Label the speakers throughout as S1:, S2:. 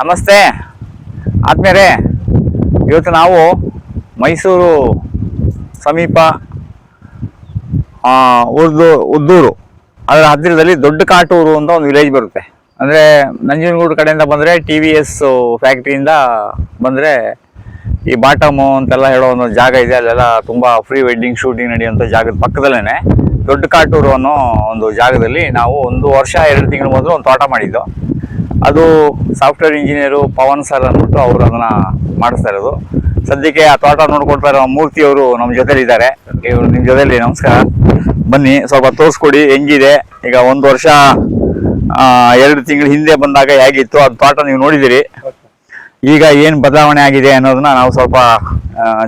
S1: ನಮಸ್ತೆ. ಆದ್ಮೇಲೆ ಇವತ್ತು ನಾವು ಮೈಸೂರು ಸಮೀಪ ಉರ್ದು, ಉದ್ದೂರು. ಅದರ ಹತ್ತಿರದಲ್ಲಿ ದೊಡ್ಡ ಕಾಟೂರು ಅಂತ ಒಂದು ವಿಲೇಜ್ ಬರುತ್ತೆ. ಅಂದರೆ ನಂಜನಗೂಡು ಕಡೆಯಿಂದ ಬಂದರೆ ಟಿ ವಿ ಎಸ್ ಫ್ಯಾಕ್ಟ್ರಿಯಿಂದ ಬಂದರೆ ಈ ಬಾಟಮು ಅಂತೆಲ್ಲ ಹೇಳೋ ಒಂದು ಜಾಗ ಇದೆ. ಅಲ್ಲೆಲ್ಲ ತುಂಬ ಫ್ರೀ ವೆಡ್ಡಿಂಗ್ ಶೂಟಿಂಗ್ ನಡೆಯುವಂಥ ಜಾಗದ ಪಕ್ಕದಲ್ಲೇ ದೊಡ್ಡ ಕಾಟೂರು ಅನ್ನೋ ಒಂದು ಜಾಗದಲ್ಲಿ ನಾವು ಒಂದು ವರ್ಷ, ಎರಡು ತಿಂಗಳ ಮೊದಲು ಒಂದು ತೋಟ ಮಾಡಿದ್ದು. ಅದು ಸಾಫ್ಟ್ವೇರ್ ಇಂಜಿನಿಯರು ಪವನ್ ಸರ್ ಅಂದ್ಬಿಟ್ಟು ಅವರು ಅದನ್ನ ಮಾಡಿಸ್ತಾ ಇರೋದು. ಸದ್ಯಕ್ಕೆ ಆ ತೋಟ ನೋಡ್ಕೊಳ್ತಾ ಇರೋ ಮೂರ್ತಿ ಅವರು ನಮ್ಮ ಜೊತೆಲಿ ಇದ್ದಾರೆ. ಇವರು ನಿಮ್ಮ ಜೊತೆಲಿ, ನಮಸ್ಕಾರ. ಬನ್ನಿ, ಸ್ವಲ್ಪ ತೋರಿಸ್ಕೊಡಿ, ಹೆಂಗಿದೆ? ಈಗ ಒಂದು ವರ್ಷ ಎರಡು ತಿಂಗಳ ಹಿಂದೆ ಬಂದಾಗ ಹೇಗಿತ್ತು? ಅದು ತೋಟ ನೀವು ನೋಡಿದಿರಿ. ಈಗ ಏನು ಬದಲಾವಣೆ ಆಗಿದೆ ಅನ್ನೋದನ್ನ ನಾವು ಸ್ವಲ್ಪ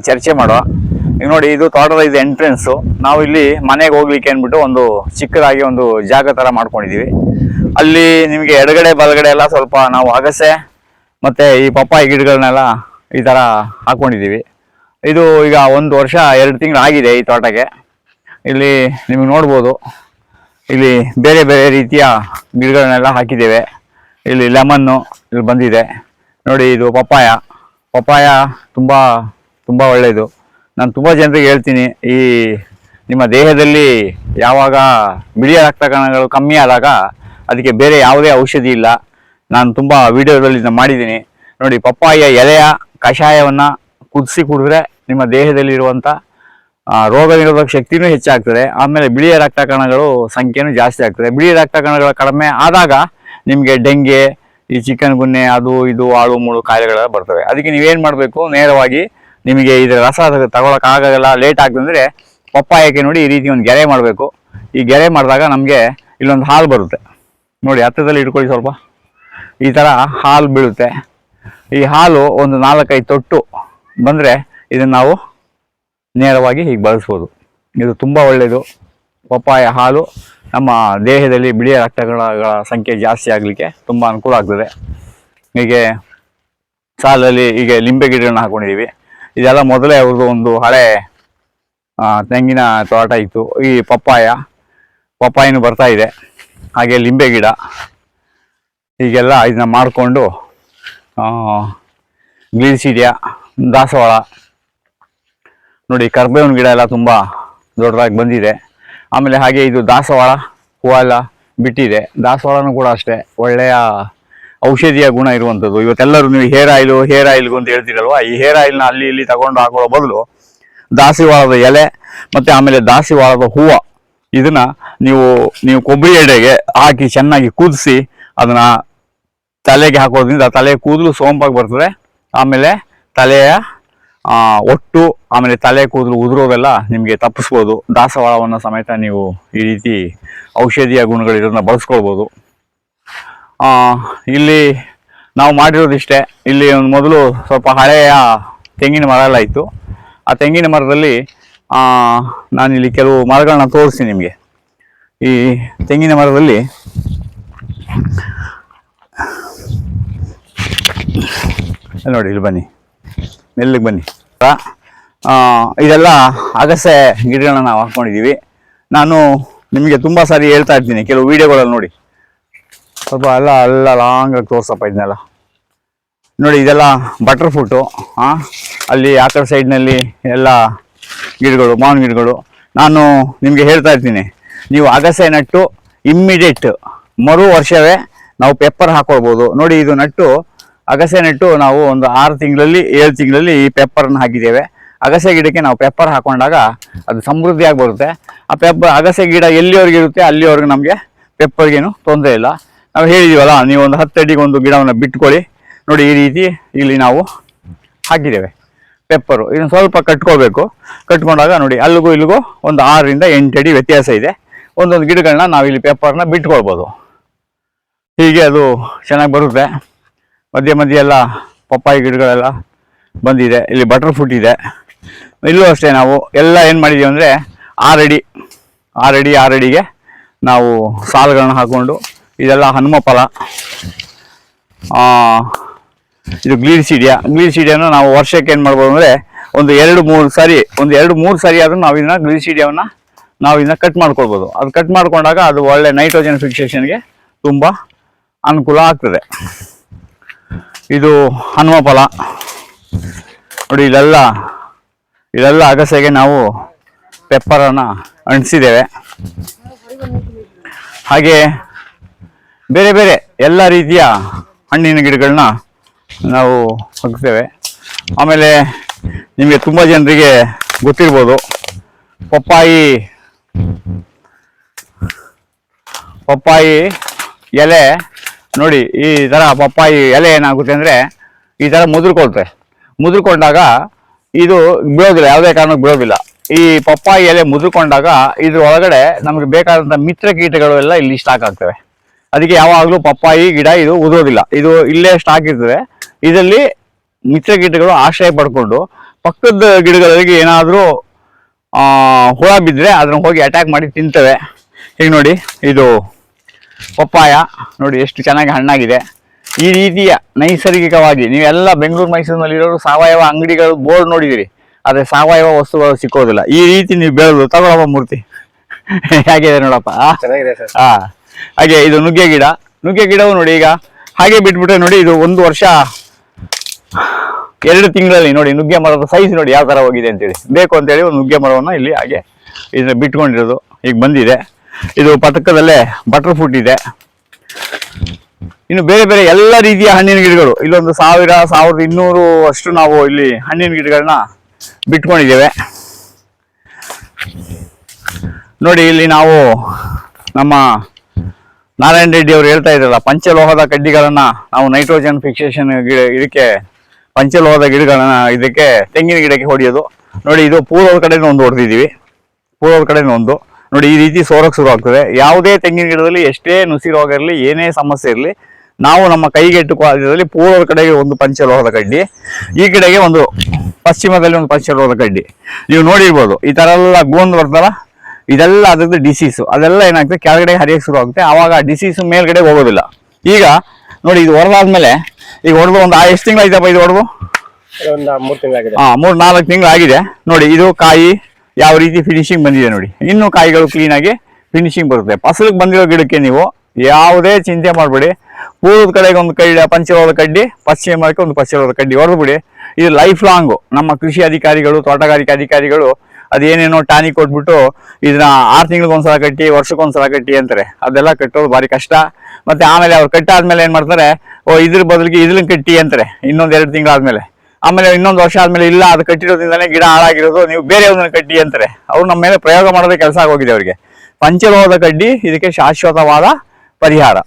S1: ಚರ್ಚೆ ಮಾಡುವ ಈಗ ನೋಡಿ, ಇದು ತೋಟದ ಇದು ಎಂಟ್ರೆನ್ಸು ನಾವು ಇಲ್ಲಿ ಮನೆಗೆ ಹೋಗ್ಲಿಕ್ಕೆ ಅಂದ್ಬಿಟ್ಟು ಒಂದು ಚಿಕ್ಕದಾಗಿ ಒಂದು ಜಾಗ ಥರ ಮಾಡ್ಕೊಂಡಿದ್ದೀವಿ ಅಲ್ಲಿ ನಿಮಗೆ ಎಡಗಡೆ, ಬಲಗಡೆ ಎಲ್ಲ ಸ್ವಲ್ಪ ನಾವು ಅಗಸೆ ಮತ್ತೆ ಈ ಪಪ್ಪಾಯಿ ಗಿಡಗಳನ್ನೆಲ್ಲ ಈ ಥರ ಹಾಕ್ಕೊಂಡಿದ್ದೀವಿ ಇದು ಈಗ ಒಂದು ವರ್ಷ, ಎರಡು ತಿಂಗಳು ಆಗಿದೆ ಈ ತೋಟಕ್ಕೆ. ಇಲ್ಲಿ ನಿಮಗೆ ನೋಡ್ಬೋದು. ಇಲ್ಲಿ ಬೇರೆ ಬೇರೆ ರೀತಿಯ ಗಿಡಗಳನ್ನೆಲ್ಲ ಹಾಕಿದ್ದೇವೆ. ಇಲ್ಲಿ ಲೆಮನ್ನು ಇಲ್ಲಿ ಬಂದಿದೆ. ನೋಡಿ ಇದು ಪಪ್ಪಾಯ. ಪಪ್ಪಾಯ ತುಂಬ ತುಂಬ ಒಳ್ಳೆಯದು. ನಾನು ತುಂಬ ಜನರಿಗೆ ಹೇಳ್ತೀನಿ, ಈ ನಿಮ್ಮ ದೇಹದಲ್ಲಿ ಯಾವಾಗ ಬಿಳಿಯ ರಕ್ತ ಕಣಗಳು ಕಮ್ಮಿ ಆದಾಗ ಅದಕ್ಕೆ ಬೇರೆ ಯಾವುದೇ ಔಷಧಿ ಇಲ್ಲ. ನಾನು ತುಂಬ ವಿಡಿಯೋದಲ್ಲಿ ಮಾಡಿದ್ದೀನಿ. ನೋಡಿ ಪಪ್ಪಾಯಿಯ ಎಲೆಯ ಕಷಾಯವನ್ನು ಕುದಿಸಿ ಕುಡಿದ್ರೆ ನಿಮ್ಮ ದೇಹದಲ್ಲಿರುವಂಥ ರೋಗ ನಿರೋಧಕ ಶಕ್ತಿನೂ ಹೆಚ್ಚಾಗ್ತದೆ. ಆಮೇಲೆ ಬಿಳಿಯ ರಕ್ತ ಕಣಗಳು ಸಂಖ್ಯೆನೂ ಜಾಸ್ತಿ ಆಗ್ತದೆ. ಬಿಳಿಯ ರಕ್ತ ಕಣಗಳು ಕಡಿಮೆ ಆದಾಗ ನಿಮಗೆ ಡೆಂಗೆ, ಈ ಚಿಕನ್ ಗುನ್ನೆ, ಅದು ಇದು ಆಳು ಮೂಳು ಕಾಯಿಲೆಗಳೆಲ್ಲ ಬರ್ತವೆ. ಅದಕ್ಕೆ ನೀವೇನು ಮಾಡಬೇಕು? ನೇರವಾಗಿ ನಿಮಗೆ ಇದರ ರಸ ತಗೊಳಕ್ಕಾಗಲ್ಲ ಲೇಟ್ ಆಗ್ತಂದರೆ ಪಪ್ಪಾಯಕ್ಕೆ ನೋಡಿ ಈ ರೀತಿ ಒಂದು ಗೆರೆ ಮಾಡಬೇಕು. ಈ ಗೆರೆ ಮಾಡಿದಾಗ ನಮಗೆ ಇಲ್ಲೊಂದು ಹಾಲು ಬರುತ್ತೆ. ನೋಡಿ ಹತ್ತದಲ್ಲಿ ಇಟ್ಕೊಳ್ಳಿ ಸ್ವಲ್ಪ. ಈ ಥರ ಹಾಲು ಬೀಳುತ್ತೆ. ಈ ಹಾಲು ಒಂದು ನಾಲ್ಕೈದು ತೊಟ್ಟು ಬಂದರೆ ಇದನ್ನು ನಾವು ನೇರವಾಗಿ ಹೀಗೆ ಬಳಸ್ಬೋದು. ಇದು ತುಂಬ ಒಳ್ಳೆಯದು ಪಪ್ಪಾಯ ಹಾಲು ನಮ್ಮ ದೇಹದಲ್ಲಿ ಬಿಳಿಯ ರಕ್ತಗಳ ಸಂಖ್ಯೆ ಜಾಸ್ತಿ ಆಗಲಿಕ್ಕೆ ತುಂಬ ಅನುಕೂಲ ಆಗ್ತದೆ. ಹೀಗೆ ಸಾಲಲ್ಲಿ ಹೀಗೆ ಲಿಂಬೆ ಗಿಡಗಳನ್ನ ಹಾಕೊಂಡಿದ್ದೀವಿ ಇದೆಲ್ಲ ಮೊದಲೇ ಅವ್ರದ್ದು ಒಂದು ಹಳೆ ತೆಂಗಿನ ತೋಟ ಇತ್ತು. ಈ ಪಪ್ಪಾಯ, ಪಪ್ಪಾಯಿನೂ ಬರ್ತಾ ಇದೆ. ಹಾಗೆ ಲಿಂಬೆ ಗಿಡ. ಹೀಗೆಲ್ಲ ಇದನ್ನ ಮಾಡಿಕೊಂಡು ಗ್ಲೀಸಿಡಿಯಾ ದಾಸವಾಳ. ನೋಡಿ, ಕರ್ಬೇವಿನ ಗಿಡ ಎಲ್ಲ ತುಂಬ ದೊಡ್ಡದಾಗಿ ಬಂದಿದೆ. ಆಮೇಲೆ ಹಾಗೆ ಇದು ದಾಸವಾಳ, ಹೂವು ಎಲ್ಲ ಬಿಟ್ಟಿದೆ. ದಾಸವಾಳನೂ ಕೂಡ ಅಷ್ಟೇ, ಒಳ್ಳೆಯ ಔಷಧಿಯ ಗುಣ ಇರುವಂಥದ್ದು. ಇವತ್ತೆಲ್ಲರೂ ನೀವು ಹೇರ್ ಆಯಿಲು, ಹೇರ್ ಆಯಿಲ್ಗು ಅಂತ ಹೇಳ್ತೀರಲ್ವಾ? ಈ ಹೇರ್ ಆಯಿಲ್ನ ಅಲ್ಲಿ ಇಲ್ಲಿ ತಗೊಂಡು ಹಾಕೊಳ್ಳೋ ಬದಲು ದಾಸಿವಾಳದ ಎಲೆ, ಮತ್ತು ಆಮೇಲೆ ದಾಸಿವಾಳದ ಹೂವು. ಇದನ್ನ ನೀವು ನೀವು ಕೊಬ್ಬರಿ ಎಡೆಗೆ ಹಾಕಿ ಚೆನ್ನಾಗಿ ಕುದಿಸಿ ಅದನ್ನ ತಲೆಗೆ ಹಾಕೋದ್ರಿಂದ ತಲೆ ಕೂದಲು ಸೋಂಪಾಗಿ ಬರ್ತದೆ. ಆಮೇಲೆ ತಲೆಯ ಒಟ್ಟು, ಆಮೇಲೆ ತಲೆ ಕೂದಲು ಉದುರೋದೆಲ್ಲ ನಿಮಗೆ ತಪ್ಪಿಸ್ಬೋದು. ದಾಸವಾಳವನ್ನು ಸಮೇತ ನೀವು ಈ ರೀತಿ ಔಷಧೀಯ ಗುಣಗಳಿರೋದನ್ನ ಬಳಸ್ಕೊಳ್ಬೋದು. ಇಲ್ಲಿ ನಾವು ಮಾಡಿರೋದಿಷ್ಟೇ. ಇಲ್ಲಿ ಮೊದಲು ಸ್ವಲ್ಪ ಹಳೆಯ ತೆಂಗಿನ ಮರ ಎಲ್ಲ ಇತ್ತು. ಆ ತೆಂಗಿನ ಮರದಲ್ಲಿ ನಾನಿಲ್ಲಿ ಕೆಲವು ಮರಗಳನ್ನ ತೋರಿಸ್ತೀನಿ ನಿಮಗೆ. ಈ ತೆಂಗಿನ ಮರದಲ್ಲಿ ನೋಡಿ, ಇಲ್ಲಿ ಬನ್ನಿ. ಮೆಲ್ಲಿಗೆ ಬನ್ನಿ. ಇದೆಲ್ಲ ಅಗಸೆ ಗಿಡಗಳನ್ನ ನಾವು ಹಾಕೊಂಡಿದ್ದೀವಿ. ನಾನು ನಿಮಗೆ ತುಂಬ ಸಾರಿ ಹೇಳ್ತಾ ಇರ್ತೀನಿ ಕೆಲವು ವಿಡಿಯೋಗಳಲ್ಲಿ ನೋಡಿ. ಸ್ವಲ್ಪ ಎಲ್ಲ ಎಲ್ಲ ಲಾಂಗಾಗಿ ತೋರ್ಸಪ್ಪ ಇದನ್ನೆಲ್ಲ. ನೋಡಿ, ಇದೆಲ್ಲ ಬಟರ್ ಫ್ರೂಟು ಹಾಂ ಅಲ್ಲಿ ಆ ಕಡೆ ಸೈಡ್ನಲ್ಲಿ ಎಲ್ಲ ಗಿಡಗಳು, ಮಾವಿನ ಗಿಡಗಳು. ನಾನು ನಿಮಗೆ ಹೇಳ್ತಾ ಇರ್ತೀನಿ. ನೀವು ಅಗಸೆ ನಟ್ಟು ಇಮ್ಮಿಡಿಯೇಟ್ ಮರು ವರ್ಷವೇ ನಾವು ಪೆಪ್ಪರ್ ಹಾಕೊಳ್ಬೋದು. ನೋಡಿ ಇದು ನಟ್ಟು, ಅಗಸೆ ನೆಟ್ಟು ನಾವು ಒಂದು ಆರು ತಿಂಗಳಲ್ಲಿ, ಏಳು ತಿಂಗಳಲ್ಲಿ ಈ ಪೆಪ್ಪರನ್ನು ಹಾಕಿದ್ದೇವೆ. ಅಗಸೆ ಗಿಡಕ್ಕೆ ನಾವು ಪೆಪ್ಪರ್ ಹಾಕೊಂಡಾಗ ಅದು ಸಮೃದ್ಧಿಯಾಗಿ ಬರುತ್ತೆ. ಆ ಪೆಪ್ಪರ್ ಅಗಸೆ ಗಿಡ ಎಲ್ಲಿವರೆಗೆ ಇರುತ್ತೆ, ಅಲ್ಲಿವರೆಗೆ ನಮಗೆ ಪೆಪ್ಪರ್ಗೇನು ತೊಂದರೆ ಇಲ್ಲ. ನಾವು ಹೇಳಿದೀವಲ್ಲ ನೀವು ಒಂದು ಹತ್ತು ಅಡಿಗೆ ಒಂದು ಗಿಡವನ್ನು ಬಿಟ್ಕೊಳ್ಳಿ. ನೋಡಿ ಈ ರೀತಿ ಇಲ್ಲಿ ನಾವು ಹಾಕಿದ್ದೇವೆ. ಪೆಪ್ಪರು. ಇದನ್ನು ಸ್ವಲ್ಪ ಕಟ್ಕೋಬೇಕು. ಕಟ್ಕೊಂಡಾಗ ನೋಡಿ, ಅಲ್ಲಿಗೂ ಇಲ್ಲಿಗೂ ಒಂದು ಆರರಿಂದ ಎಂಟು ಅಡಿ ವ್ಯತ್ಯಾಸ ಇದೆ. ಒಂದೊಂದು ಗಿಡಗಳನ್ನ ನಾವು ಇಲ್ಲಿ ಪೆಪ್ಪರ್ನ ಬಿಟ್ಕೊಳ್ಬೋದು. ಹೀಗೆ ಅದು ಚೆನ್ನಾಗಿ ಬರುತ್ತೆ. ಮಧ್ಯೆ ಮಧ್ಯೆ ಎಲ್ಲ ಪಪ್ಪಾಯಿ ಗಿಡಗಳೆಲ್ಲ ಬಂದಿದೆ. ಇಲ್ಲಿ ಬಟರ್ ಫ್ರೂಟ್ ಇದೆ. ಇಲ್ಲೂ ಅಷ್ಟೇ ನಾವು ಎಲ್ಲ ಏನು ಮಾಡಿದ್ದೀವಿ ಅಂದರೆ ಆರಡಿ ಆರಡಿ ಆರಡಿಗೆ ನಾವು ಸಾಲುಗಳನ್ನ ಹಾಕ್ಕೊಂಡು ಇದೆಲ್ಲ ಹನುಮ ಫಲ ಇದು ಗ್ಲೀಡ್ ಸೀಡಿಯಾ ಗ್ಲೀಡ್ ಸೀಡಿಯನ್ನು ನಾವು ವರ್ಷಕ್ಕೆ ಏನು ಮಾಡ್ಬೋದು ಅಂದರೆ ಒಂದು ಎರಡು ಮೂರು ಸಾರಿ, ಒಂದು ಎರಡು ಮೂರು ಸಾರಿ ಆದರೂ ನಾವು ಇದನ್ನ ಗ್ಲೀಡ್ ನಾವು ಇದನ್ನ ಕಟ್ ಮಾಡ್ಕೊಳ್ಬೋದು. ಅದು ಕಟ್ ಮಾಡ್ಕೊಂಡಾಗ ಅದು ಒಳ್ಳೆ ನೈಟ್ರೋಜನ್ ಫಿಕ್ಸೇಷನ್ಗೆ ತುಂಬ ಅನುಕೂಲ ಆಗ್ತದೆ. ಇದು ಹನುಮ ಫಲ. ನೋಡಿ ಇಲ್ಲೆಲ್ಲ ಇದೆಲ್ಲ ಅಗಸೆಗೆ ನಾವು ಪೆಪ್ಪರನ್ನು ಅಂಟಿಸಿದ್ದೇವೆ. ಹಾಗೆ ಬೇರೆ ಬೇರೆ ಎಲ್ಲ ರೀತಿಯ ಹಣ್ಣಿನ ಗಿಡಗಳನ್ನ ನಾವು ಹೋಗ್ತೇವೆ ಆಮೇಲೆ ನಿಮಗೆ ತುಂಬ ಜನರಿಗೆ ಗೊತ್ತಿರ್ಬೋದು, ಪಪ್ಪಾಯಿ ಪಪ್ಪಾಯಿ ಎಲೆ, ನೋಡಿ ಈ ಥರ ಪಪ್ಪಾಯಿ ಎಲೆ ಏನಾಗುತ್ತೆ ಅಂದರೆ, ಈ ಥರ ಮುದ್ರಿಕೊಳ್ತೆ ಮುದುರ್ಕೊಂಡಾಗ ಇದು ಬೀಳೋದಿಲ್ಲ, ಯಾವುದೇ ಕಾರಣಕ್ಕೆ ಬೀಳೋದಿಲ್ಲ. ಈ ಪಪ್ಪಾಯಿ ಎಲೆ ಮುದುರ್ಕೊಂಡಾಗ ಇದ್ರ ಒಳಗಡೆ ನಮಗೆ ಬೇಕಾದಂಥ ಮಿತ್ರ ಕೀಟಗಳು ಎಲ್ಲ ಇಲ್ಲಿ ಸ್ಟಾಕ್ ಆಗ್ತವೆ. ಅದಕ್ಕೆ ಯಾವಾಗಲೂ ಪಪ್ಪಾಯಿ, ಗಿಡ ಇದು ಉದುರೋದಿಲ್ಲ. ಇದು ಇಲ್ಲೇ ಸ್ಟಾಕ್ ಇರ್ತದೆ. ಇದರಲ್ಲಿ ಮಿತ್ರ ಗಿಡಗಳು ಆಶ್ರಯ ಪಡ್ಕೊಂಡು ಪಕ್ಕದ ಗಿಡಗಳಿಗೆ ಏನಾದರೂ ಹುಳ ಬಿದ್ದರೆ ಅದನ್ನ ಹೋಗಿ ಅಟ್ಯಾಕ್ ಮಾಡಿ ತಿಂತವೆ. ಈಗ ನೋಡಿ ಇದು ಪಪ್ಪಾಯ. ನೋಡಿ ಎಷ್ಟು ಚೆನ್ನಾಗಿ ಹಣ್ಣಾಗಿದೆ. ಈ ರೀತಿಯ ನೈಸರ್ಗಿಕವಾಗಿ ನೀವೆಲ್ಲ ಬೆಂಗಳೂರು ಮೈಸೂರಿನಲ್ಲಿರೋರು ಸಾವಯವ ಅಂಗಡಿಗಳು ಬೋರ್ಡ್ ನೋಡಿದಿರಿ. ಆದರೆ ಸಾವಯವ ವಸ್ತುಗಳು ಸಿಕ್ಕೋದಿಲ್ಲ. ಈ ರೀತಿ ನೀವು ಬೆಳೆದು ತಗೊಳಪ್ಪ ಮೂರ್ತಿ. ಹೇಗಿದೆ ನೋಡಪ್ಪ. ಆ?
S2: ಚೆನ್ನಾಗಿದೆ ಸರ್.
S1: ಆ. ಹಾಗೆ ಇದು ನುಗ್ಗೆ ಗಿಡ. ನುಗ್ಗೆ ಗಿಡವು ನೋಡಿ ಈಗ ಹಾಗೆ ಬಿಟ್ಬಿಟ್ರೆ ನೋಡಿ ಇದು ಒಂದು ವರ್ಷ ಎರಡು ತಿಂಗಳಲ್ಲಿ ನೋಡಿ ನುಗ್ಗೆ ಮರದ ಸೈಜ್ ನೋಡಿ ಯಾವ ತರ ಹೋಗಿದೆ ಅಂತೇಳಿ. ಬೇಕು ಅಂತೇಳಿ ಒಂದು ನುಗ್ಗೆ ಮರವನ್ನು ಇಲ್ಲಿ ಹಾಗೆ ಇದನ್ನ ಬಿಟ್ಕೊಂಡಿರೋದು. ಈಗ ಬಂದಿದೆ. ಇದು ಪಥಕದಲ್ಲೇ ಬಟರ್ ಫ್ರೂಟ್ ಇದೆ. ಇನ್ನು ಬೇರೆ ಬೇರೆ ಎಲ್ಲ ರೀತಿಯ ಹಣ್ಣಿನ ಗಿಡಗಳು. ಇಲ್ಲೊಂದು ಸಾವಿರ, ಸಾವಿರದ ಇನ್ನೂರು ಅಷ್ಟು ನಾವು ಇಲ್ಲಿ ಹಣ್ಣಿನ ಗಿಡಗಳನ್ನ ಬಿಟ್ಕೊಂಡಿದ್ದೇವೆ. ನೋಡಿ ಇಲ್ಲಿ ನಾವು ನಮ್ಮ ನಾರಾಯಣ ರೆಡ್ಡಿ ಅವರು ಹೇಳ್ತಾ ಇದ್ರಲ್ಲ, ಪಂಚಲೋಹದ ಕಡ್ಡಿಗಳನ್ನ ನಾವು ನೈಟ್ರೋಜನ್ ಫಿಕ್ಸೇಷನ್ ಗಿಡ ಇದಕ್ಕೆ ಪಂಚಲೋಹದ ಗಿಡಗಳನ್ನ ಇದಕ್ಕೆ ತೆಂಗಿನ ಗಿಡಕ್ಕೆ ಹೊಡೆಯೋದು. ನೋಡಿ, ಇದು ಪೂರ್ವದ ಕಡೆಯಿಂದ ಒಂದು ಹೊಡೆದಿದ್ದೀವಿ. ಪೂರ್ವದ ಕಡೆಯಿಂದ ಒಂದು. ನೋಡಿ, ಈ ರೀತಿ ಸೋರಕ್ಕೆ ಶುರು ಆಗ್ತದೆ. ಯಾವುದೇ ತೆಂಗಿನ ಗಿಡದಲ್ಲಿ ಎಷ್ಟೇ ನುಸಿ ರೋಗ ಇರಲಿ, ಏನೇ ಸಮಸ್ಯೆ ಇರಲಿ, ನಾವು ನಮ್ಮ ಕೈಗೆಟುಕುವ ಪೂರ್ವದ ಕಡೆಗೆ ಒಂದು ಪಂಚಲೋಹದ ಕಡ್ಡಿ, ಈ ಕಡೆಗೆ ಒಂದು ಪಶ್ಚಿಮದಲ್ಲಿ ಒಂದು ಪಂಚಲೋಹದ ಕಡ್ಡಿ. ನೀವು ನೋಡಿರ್ಬೋದು, ಈ ಥರ ಎಲ್ಲ ಗೋಂದ್ ಬರ್ತಲ್ಲ ಇದೆಲ್ಲ ಅದ್ರದ್ದು ಡಿಸೀಸು ಅದೆಲ್ಲ ಏನಾಗ್ತದೆ? ಕೆಳಗಡೆ ಹರಿಯಕ್ಕೆ ಶುರು ಆಗುತ್ತೆ. ಆವಾಗ ಡಿಸೀಸು ಮೇಲ್ಗಡೆ ಹೋಗೋದಿಲ್ಲ. ಈಗ ನೋಡಿ, ಇದು ಹೊಡೆದಾದ್ಮೇಲೆ ಈಗ ಹೊಡೆದು ಒಂದು ಎಷ್ಟು ತಿಂಗಳಾಯ್ತಪ್ಪ ಇದು ಹೊಡೆದು?
S2: ಒಂದು ಮೂರು ತಿಂಗಳಾಗಿದೆ
S1: ಹಾ ಮೂರ್ ನಾಲ್ಕು ತಿಂಗಳು ಆಗಿದೆ. ನೋಡಿ ಇದು ಕಾಯಿ ಯಾವ ರೀತಿ ಫಿನಿಶಿಂಗ್ ಬಂದಿದೆ ನೋಡಿ. ಇನ್ನು ಕಾಯಿಗಳು ಕ್ಲೀನ್ ಆಗಿ ಫಿನಿಶಿಂಗ್ ಬರುತ್ತೆ. ಫಸಲಿಗೆ ಬಂದಿರೋ ಗಿಡಕ್ಕೆ ನೀವು ಯಾವುದೇ ಚಿಂತೆ ಮಾಡಬೇಡಿ. ಪೂರ್ವದ ಕಡೆಗೆ ಒಂದು ಕಡ್ಡಿ ಪಂಚರವಾದ ಕಡ್ಡಿ ಪಶ್ಚಿಮಕ್ಕೆ ಒಂದು ಪಶ್ಚಿಮದ ಕಡ್ಡಿ ಹೊಡೆದ್ಬಿಡಿ ಇದು ಲೈಫ್ ಲಾಂಗು ನಮ್ಮ ಕೃಷಿ ಅಧಿಕಾರಿಗಳು ತೋಟಗಾರಿಕೆ ಅಧಿಕಾರಿಗಳು ಅದೇನೇನೋ ಟಾನಿಕ್ ಕೊಟ್ಬಿಟ್ಟು ಇದನ್ನ ಆರು ತಿಂಗಳಿಗೆ ಒಂದ್ಸಲ ಕಟ್ಟಿ ವರ್ಷಕ್ಕೊಂದ್ಸಲ ಕಟ್ಟಿ ಅಂತಾರೆ. ಅದೆಲ್ಲ ಕಟ್ಟೋದು ಭಾರಿ ಕಷ್ಟ. ಮತ್ತೆ ಆಮೇಲೆ ಅವ್ರು ಕಟ್ಟಾದ್ಮೇಲೆ ಏನ್ ಮಾಡ್ತಾರೆ? ಓ, ಇದ್ರ ಬದಲಿಗೆ ಇದ್ರನ್ನ ಕಟ್ಟಿ ಅಂತಾರೆ. ಇನ್ನೊಂದು ಎರಡು ತಿಂಗಳಾದ್ಮೇಲೆ ಆಮೇಲೆ ಇನ್ನೊಂದು ವರ್ಷ ಆದ್ಮೇಲೆ ಇಲ್ಲ, ಅದು ಕಟ್ಟಿರೋದ್ರಿಂದಲೇ ಗಿಡ ಹಾಳಾಗಿರೋದು, ನೀವು ಬೇರೆ ಒಂದನ್ನು ಕಟ್ಟಿ ಅಂತಾರೆ. ಅವ್ರು ನಮ್ಮ ಮೇಲೆ ಪ್ರಯೋಗ ಮಾಡೋದೇ ಕೆಲಸ ಆಗೋಗಿದೆ ಅವರಿಗೆ. ಪಂಚಲೋಹದ ಕಡ್ಡಿ, ಇದಕ್ಕೆ ಶಾಶ್ವತವಾದ ಪರಿಹಾರ.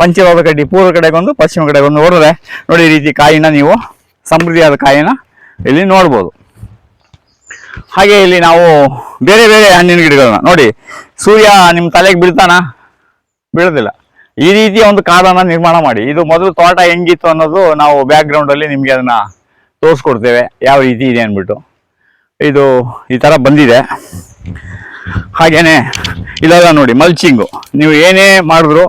S1: ಪಂಚಲೋಹದ ಕಡ್ಡಿ ಪೂರ್ವ ಕಡೆಗೊಂದು ಪಶ್ಚಿಮ ಕಡೆಗೊಂದು ನೋಡಿದ್ರೆ, ನೋಡಿ ರೀತಿ ಕಾಯಿನ ನೀವು, ಸಮೃದ್ಧಿಯಾದ ಕಾಯಿನ ಇಲ್ಲಿ ನೋಡ್ಬೋದು. ಹಾಗೆ ಇಲ್ಲಿ ನಾವು ಬೇರೆ ಬೇರೆ ಹಣ್ಣಿನ ಗಿಡಗಳನ್ನ, ನೋಡಿ, ಸೂರ್ಯ ನಿಮ್ಮ ತಲೆಗೆ ಬೀಳ್ತಾನ? ಬೀಳೋದಿಲ್ಲ. ಈ ರೀತಿಯ ಒಂದು ಕಾದನ ನಿರ್ಮಾಣ ಮಾಡಿ. ಇದು ಮೊದಲು ತೋಟ ಹೆಂಗಿತ್ತು ಅನ್ನೋದು ನಾವು ಬ್ಯಾಕ್ ಅಲ್ಲಿ ನಿಮ್ಗೆ ಅದನ್ನ ತೋರಿಸ್ಕೊಡ್ತೇವೆ. ಯಾವ ರೀತಿ ಇದೆ ಅಂದ್ಬಿಟ್ಟು. ಇದು ಈ ತರ ಬಂದಿದೆ. ಹಾಗೇನೆ ಇದಾಗ ನೋಡಿ ಮಲ್ಚಿಂಗು ನೀವು ಏನೇ ಮಾಡಿದ್ರು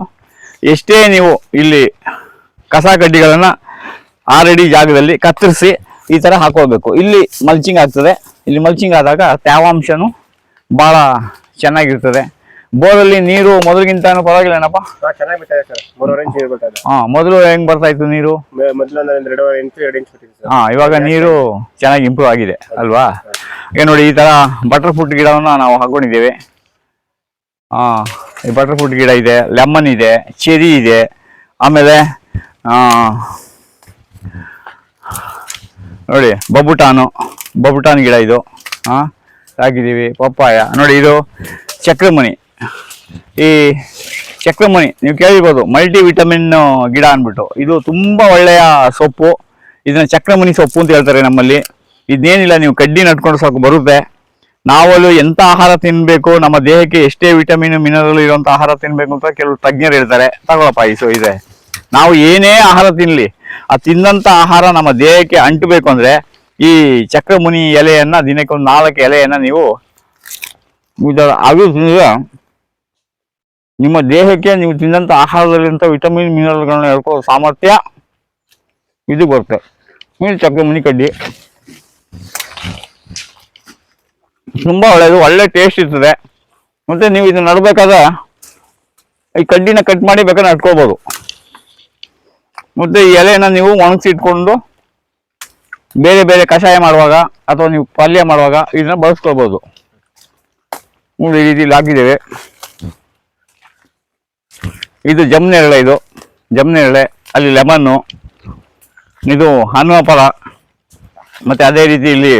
S1: ಎಷ್ಟೇ ನೀವು ಇಲ್ಲಿ ಕಸ ಕಡ್ಡಿಗಳನ್ನು ಆಲ್ರೆಡಿ ಜಾಗದಲ್ಲಿ ಕತ್ತರಿಸಿ ಈ ತರ ಹಾಕೋಬೇಕು ಇಲ್ಲಿ ಮಲ್ಚಿಂಗ್ ಆಗ್ತದೆ. ಇಲ್ಲಿ ಮಲ್ಚಿಂಗ್ ಆದಾಗ ತೇವಾಂಶನು ಬಹಳ ಚೆನ್ನಾಗಿರ್ತದೆ. ಬೋರಲ್ಲಿ ನೀರು ಮೊದಲಿಗಿಂತಾನು ಪರವಾಗಿಲ್ಲ
S2: ಏನಪ್ಪ ಚೆನ್ನಾಗಿ ಬಿಟ್ಟಿದೆ ಸರ್. ಮೂರುವರೆ ಇಂಚ್ ನೀರು ಬಿಡ್ತಾ ಇದೆ
S1: ಹಾ ಮೊದಲು ಹೆಂಗ್ ಬರ್ತಾ ಇತ್ತು ನೀರು?
S2: ಮೊದಲು ಮೊದ್ಲು ಒಂದು ಎರಡೂವರೆ ಇಂಚು ಎರಡು ಇಂಚ್ ಬಿಟ್ಟಿದೆ ಸರ್.
S1: ಹಾ ಇವಾಗ ನೀರು ಚೆನ್ನಾಗಿ ಇಂಪ್ರೂವ್ ಆಗಿದೆ ಅಲ್ವಾ? ಈಗ ನೋಡಿ ಈ ತರ ಬಟರ್ ಫ್ರೂಟ್ ಗಿಡವನ್ನ ನಾವು ಹಾಕೊಂಡಿದ್ದೇವೆ. ಹಾ ಈ ಬಟರ್ ಫ್ರೂಟ್ ಗಿಡ ಇದೆ ಲೆಮನ್ ಇದೆ ಚೆರಿ ಇದೆ ಆಮೇಲೆ ಆ, ನೋಡಿ ಬಬುಟಾನು ಬಬುಟಾನ್ ಗಿಡ ಇದು. ಹಾ ಹಾಕಿದ್ದೀವಿ ಪಪ್ಪಾಯ. ನೋಡಿ ಇದು ಚಕ್ರಮಣಿ. ಈ ಚಕ್ರಮಣಿ, ನೀವು ಕೇಳಿರ್ಬೋದು ಮಲ್ಟಿ ವಿಟಮಿನ್ ಗಿಡ ಅಂದ್ಬಿಟ್ಟು. ಇದು ತುಂಬಾ ಒಳ್ಳೆಯ ಸೊಪ್ಪು. ಇದನ್ನ ಚಕ್ರಮಣಿ ಸೊಪ್ಪು ಅಂತ ಹೇಳ್ತಾರೆ ನಮ್ಮಲ್ಲಿ. ಇದೇನಿಲ್ಲ, ನೀವು ಕಡ್ಡಿ ನಟ್ಕೊಂಡು ಸಾಕು, ಬರುತ್ತೆ. ನಾವಲ್ಲೂ ಎಂತ ಆಹಾರ ತಿನ್ಬೇಕು, ನಮ್ಮ ದೇಹಕ್ಕೆ ಎಷ್ಟೇ ವಿಟಮಿನ್ ಮಿನರಲ್ ಇರುವಂತ ಆಹಾರ ತಿನ್ಬೇಕು ಅಂತ ಕೆಲವು ತಜ್ಞರು ಹೇಳ್ತಾರೆ. ತಗೊಳಪ್ಪ, ಈ ಸೊ, ಇದೆ. ನಾವು ಏನೇ ಆಹಾರ ತಿನ್ಲಿ, ಆ ತಿಂದಂತ ಆಹಾರ ನಮ್ಮ ದೇಹಕ್ಕೆ ಅಂಟಬೇಕು ಅಂದ್ರೆ, ಈ ಚಕ್ರಮುನಿ ಎಲೆಯನ್ನ, ದಿನಕ್ಕೆ ಒಂದು ನಾಲ್ಕು ಎಲೆಯನ್ನ ನೀವು ಅದು ನಿಮ್ಮ ದೇಹಕ್ಕೆ ನೀವು ತಿಂದಂಥ ಆಹಾರದಲ್ಲಿಂತ ವಿಟಮಿನ್, ಮಿನರಲ್ಗಳನ್ನ ಹೇಳ್ಕೊಳ್ಳೋ ಸಾಮರ್ಥ್ಯ ಇದು ಬರುತ್ತೆ. ಚಕ್ಕಿ ಮುನಿ ಕಡ್ಡಿ ತುಂಬ ಒಳ್ಳೆಯದು ಒಳ್ಳೆ ಟೇಸ್ಟ್ ಇರ್ತದೆ. ಮತ್ತು ನೀವು ಇದನ್ನ ನಡಬೇಕಾದ್ರೆ ಈ ಕಡ್ಡಿನ ಕಟ್ ಮಾಡಿ ಬೇಕಾದ್ರೆ ನಡ್ಕೋಬೋದು. ಮತ್ತು ಈ ಎಲೆಯನ್ನು ನೀವು ಒಣಗಿಸಿ ಇಟ್ಕೊಂಡು ಬೇರೆ ಬೇರೆ ಕಷಾಯ ಮಾಡುವಾಗ ಅಥವಾ ನೀವು ಪಲ್ಯ ಮಾಡುವಾಗ ಇದನ್ನ ಬಳಸ್ಕೊಳ್ಬೋದು. ಮೂರು ಈ ರೀತಿ ಇಲ್ಲಿ ಹಾಕಿದ್ದೇವೆ. ಇದು ಜಮ್ನೆರಳೆ ಇದು. ಜಮ್ನೆರಳೆ ಅಲ್ಲಿ ಲೆಮನ್ನು, ಇದು ಹನುಮ ಫಲ ಮತ್ತೆ ಅದೇ ರೀತಿ ಇಲ್ಲಿ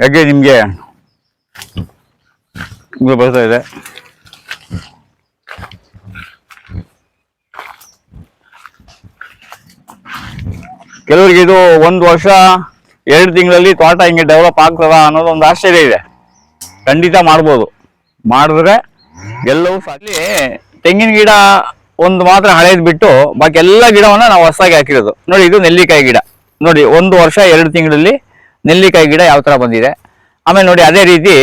S1: ಹೆಗ್ಗೆ ನಿಮಗೆ ಬರ್ತಾ ಇದೆ. ಕೆಲವರಿಗೆ ಇದು ಒಂದು ವರ್ಷ, ಎರಡು ತಿಂಗಳಲ್ಲಿ ತೋಟ ಹಿಂಗೆ ಡೆವಲಪ್ ಆಗ್ತದ ಅನ್ನೋದು ಒಂದು ಆಶ್ಚರ್ಯ ಇದೆ. ಖಂಡಿತ ಮಾಡ್ಬೋದು. ಮಾಡಿದ್ರೆ ಎಲ್ಲವೂ ಅಲ್ಲಿ ತೆಂಗಿನ ಗಿಡ ಒಂದು ಮಾತ್ರ ಹಳೇದ್ ಬಿಟ್ಟು ಬಾಕಿ ಎಲ್ಲ ಗಿಡವನ್ನ ನಾವು ಹೊಸದಾಗಿ ಹಾಕಿರೋದು. ನೋಡಿ, ಇದು ನೆಲ್ಲಿಕಾಯಿ ಗಿಡ. ನೋಡಿ, ಒಂದು ವರ್ಷ, ಎರಡು ತಿಂಗಳಲ್ಲಿ ನೆಲ್ಲಿಕಾಯಿ ಗಿಡ ಯಾವ ತರ ಬಂದಿದೆ. ಆಮೇಲೆ ನೋಡಿ, ಅದೇ ರೀತಿ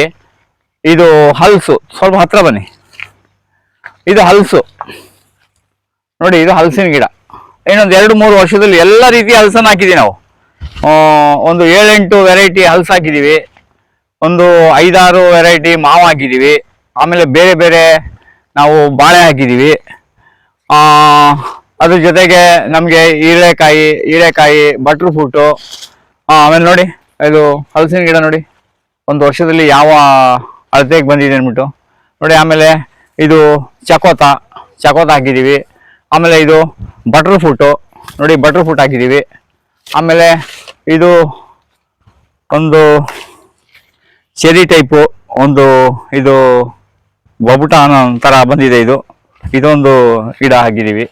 S1: ಇದು ಹಲ್ಸು. ಸ್ವಲ್ಪ ಹತ್ರ ಬನ್ನಿ. ಇದು ಹಲ್ಸು. ನೋಡಿ, ಇದು ಹಲಸಿನ ಗಿಡ. ಇನ್ನೊಂದು ಎರಡು, ಮೂರು ವರ್ಷದಲ್ಲಿ ಎಲ್ಲ ರೀತಿಯ ಹಲಸನ್ನು ಹಾಕಿದ್ದೀವಿ ನಾವು. ಒಂದು ಏಳೆಂಟು ವೆರೈಟಿ ಹಲ್ಸು ಹಾಕಿದ್ದೀವಿ ಒಂದು ಐದಾರು ವೆರೈಟಿ ಮಾವು ಹಾಕಿದ್ದೀವಿ ಆಮೇಲೆ ಬೇರೆ ಬೇರೆ ನಾವು ಬಾಳೆ ಹಾಕಿದ್ದೀವಿ ಅದ್ರ ಜೊತೆಗೆ ನಮಗೆ ಹೀರೆಕಾಯಿ ಹೀರೆಕಾಯಿ ಬಟ್ರ್ ಫ್ರೂಟು ಆಮೇಲೆ ನೋಡಿ, ಇದು ಹಲಸಿನ ಗಿಡ ನೋಡಿ. ಒಂದು ವರ್ಷದಲ್ಲಿ ಯಾವ ಅಳತೆಗೆ ಬಂದಿದೆ ಅಂದ್ಬಿಟ್ಟು. ನೋಡಿ, ಆಮೇಲೆ ಇದು ಚಕೋತ ಚಕೋತ ಹಾಕಿದ್ದೀವಿ ಆಮೇಲೆ ಇದು ಬಟ್ರ್ ಫ್ರೂಟು ನೋಡಿ ಬಟ್ರ್ ಫ್ರೂಟ್ ಹಾಕಿದ್ದೀವಿ ಆಮೇಲೆ ಇದು ಒಂದು ಚೆರಿ ಟೈಪು ಒಂದು ಇದು ಬಬುಟ ಅನ್ನೋ ಥರ ಬಂದಿದೆ ಇದು. ಇದೊಂದು ಗಿಡ ಹಾಕಿದ್ದೀವಿ